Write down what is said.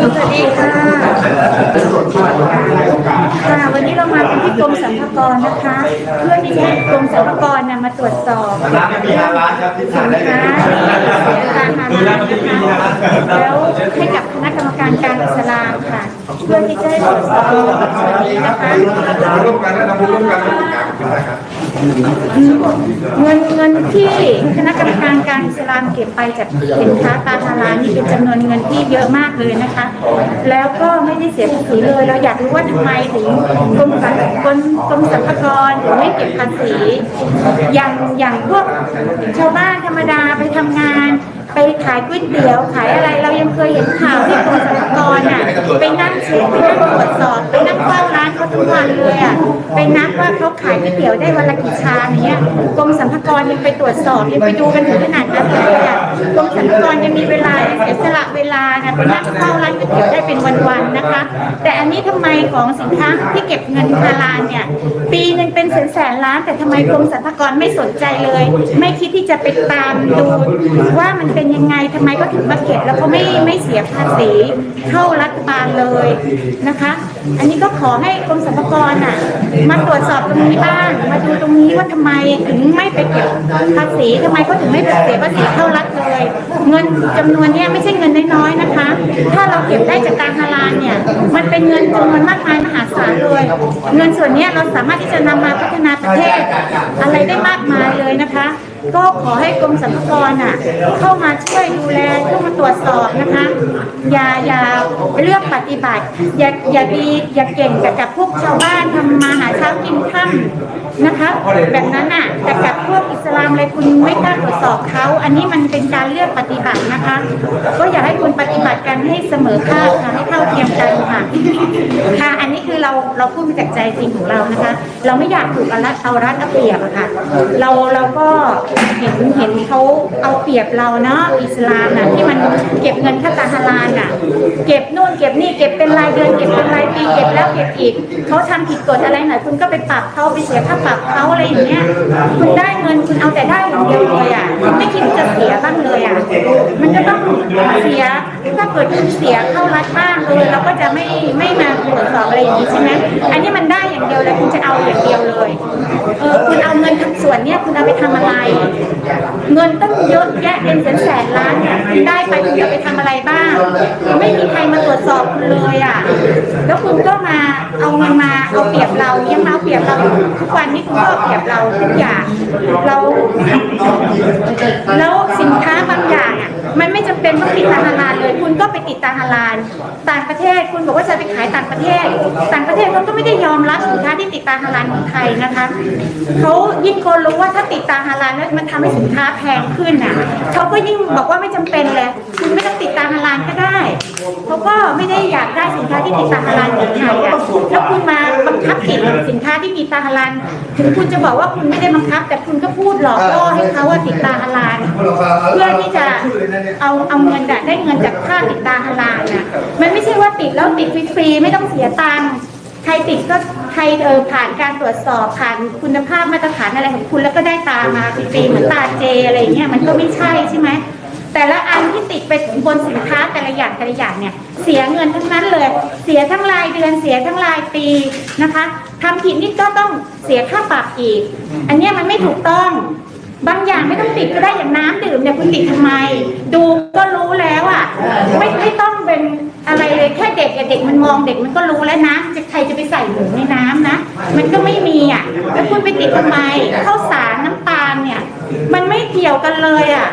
สวัสดีค่ะค่ะ วันนี้เรามากันที่กรมสรรพากรนะคะ เพื่อที่จะให้กรมสรรพากรนำมาตรวจสอบเรื่องสินค้าที่เสียการหาร้านนะคะแล้วให้กับคณะกรรมการการอิสลามค่ะ เพื่อที่จะให้ตรวจสอบส่วนนี้นะคะร่วมกันและทำบุญร่วมกันนะครับ เงินเงินที่คณะกรรมการการอิสลามเก็บไปจากสินค้าตาฮาลานี่เป็นจำนวนเงินที่เยอะมากเลยนะคะ แล้วก็ไม่ได้เสียภาษีเลย เราอยากรู้ว่าทำไมถึงกรมสรรกรมกรมสรรพากรถึงไม่เก็บภาษีอย่างอย่างพวกชาวบ้านธรรมดาไปทำงานไปขายก๋วยเตี๋ยวขายอะไรเรายังเคยเห็นข่าวที่กรมสรรพากรอะไปนั่งเช็คไปนั่งตรวจสอบไปนั่งเฝ้า ทุกวันเลยอะไปนับว่าเขาขายก๋วยเตี๋ยวได้วันละกี่ชามเนี้ยกรมสรรพากรยังไปตรวจสอบยังไปดูกันถึงขนาดนั้นเลยอะกรมสรรพากรยังมีเวลาเสียสละเวลานะไปนั่งเฝ้าร้านก๋วยเตี๋ยวได้เป็นวันๆนะคะ แต่อันนี้ทำไมของสินค้าที่เก็บเงินฮาลาเนี่ยปีหนึ่งเป็นแสนแสนล้าน แต่ทำไมกรมสรรพากรไม่สนใจเลย ไม่คิดที่จะไปตามดูว่ามันเป็นยังไงทำไมก็ถึงมาเก็บแล้วก็ไม่ไม่เสียภาษีเข้ารัฐบาลเลยนะคะ อันนี้ก็ขอให้กรมสรรพากรน่ะมาตรวจสอบตรงนี้บ้างมาดูตรงนี้ว่าทำไมถึงไม่ไปเก็บภาษีทำไมเขาถึงไม่ไปเสียภาษีเข้ารัฐเลย เงินจำนวนเนี้ยไม่ใช่เงินน้อยๆนะคะ ถ้าเราเก็บได้จากการฮาลาลเนี่ยมันเป็นเงินจำนวนมากมายมหาศาลเลยเงินส่วนเนี้ยเราสามารถที่จะนำมาพัฒนาประเทศอะไรได้มากมายเลยนะคะ ก็ขอให้กรมสรรพากรอะเข้ามาช่วยดูแลเข้ามาตรวจสอบนะคะ อย่าอย่าเลือกปฏิบัติ อย่าอย่าดีอย่าเก่งกับกับพวกชาวบ้านทำมาหาเช้ากินค่ำนะคะ แบบนั้นอะแต่กับพวกอิสลามอะไรคุณไม่กล้าตรวจสอบเขาอันนี้มันเป็นการเลือกปฏิบัตินะคะ ก็อยากให้คุณปฏิบัติ ให้เสมอภาคค่ะให้เท่าเทียมกันค่ะค่ะ อันนี้คือเราเราพูดมาจากใจจริงของเรานะคะ เราไม่อยากถูกเอารัดเอารัดเอาเปรียบอะค่ะ เราเราก็เห็นเห็นเขาเอาเปรียบเราเนาะอิสลามน่ะที่มันเก็บเงินค่าตาฮาลาลน่ะ เก็บนู่นเก็บนี่เก็บเป็นรายเดือนเก็บเป็นรายปีเก็บแล้วเก็บอีกเขาทำผิดกฎอะไรหน่อยคุณก็ไปปรับเขาไปเสียค่าปรับเขาอะไรอย่างเงี้ยคุณได้เงินคุณเอาแต่ได้อย่างเดียวเลยอะคุณไม่คิดจะเสียบ้างเลยอะมันก็ต้องเสีย เกิดคุณเสียเข้ารัฐบ้างเลยเราก็จะไม่ไม่มาตรวจสอบอะไรอย่างนี้ใช่ไหมอันนี้มันได้อย่างเดียวเลยคุณจะเอาอย่างเดียวเลยเออคุณเอาเงินทั้งส่วนเนี้ยคุณเอาไปทำอะไร เงินตั้งเยอะแยะเป็นแสนแสนล้านเนี่ยคุณได้ไปคุณจะไปทำอะไรบ้าง ไม่มีใครมาตรวจสอบคุณเลยอะแล้วคุณก็มาเอาเงินมาเอาเปรียบเรายังมาเอาเปรียบเราทุกวันนี้คุณก็เอาเปรียบเราทุกอย่างเราแล้ว เป็นต้องติดตาฮาลาลเลย คุณก็ไปติดตาฮาลาลต่างประเทศคุณบอกว่าจะไปขายต่างประเทศ ต่างประเทศเขาก็ไม่ได้ยอมรับสินค้าที่ติดตาฮาลาลของไทยนะคะเขายิ่งคนรู้ว่าถ้าติดตาฮาลาลแล้วมันทำให้สินค้าแพงขึ้นอะเขาก็ยิ่งบอกว่าไม่จำเป็นเลยคุณไม่ต้องติดาฮาลาลก็ได้เขาก็ไม่ได้อยากได้สินค้าที่ติดตาฮาลาลของไทยอะแล้วคุณมาบังคับติดสินค้าที่มีตาฮาลาลถึงคุณจะบอกว่าคุณไม่ได้บังคับ แต่คุณก็พูดหลอกล่อให้เขาว่าติดตาฮาลาลเพื่อที่จะเอาเอาเงินได้เงินจากค่าติดตาฮาลาลน่ะมันไม่ใช่ว่าติดแล้วติดฟรีๆไม่ต้องเสียตังค์ใครติดก็ใครเออผ่านการตรวจสอบผ่านคุณภาพมาตรฐานอะไรของคุณแล้วก็ได้ตามาฟรีๆเหมือนตาเจอะไรเงี้ยมันก็ไม่ใช่ใช่ไหม แต่ละอันที่ติดไปบนสินค้าแต่ละอย่างแต่ละอย่างเนี่ยเสียเงินทั้งนั้นเลย เสียทั้งรายเดือนเสียทั้งรายปีนะคะทำผิดนี่ก็ต้องเสียค่าปรับอีก อันนี้มันไม่ถูกต้อง บางอย่างไม่ต้องติดก็ได้อย่างน้ำดื่มเนี่ยคุณติดทำไม ดูก็รู้แล้วอะไม่ไม่ต้องเป็นอะไรเลยแค่เด็กเด็กมันมองเด็กมันก็รู้แล้วนะจะใครจะไปใส่หมูในน้ำนะ มันก็ไม่มีอะแล้วคุณไปติดทำไมข้าวสารน้ำตาลเนี่ย มันไม่เกี่ยวกันเลยอะ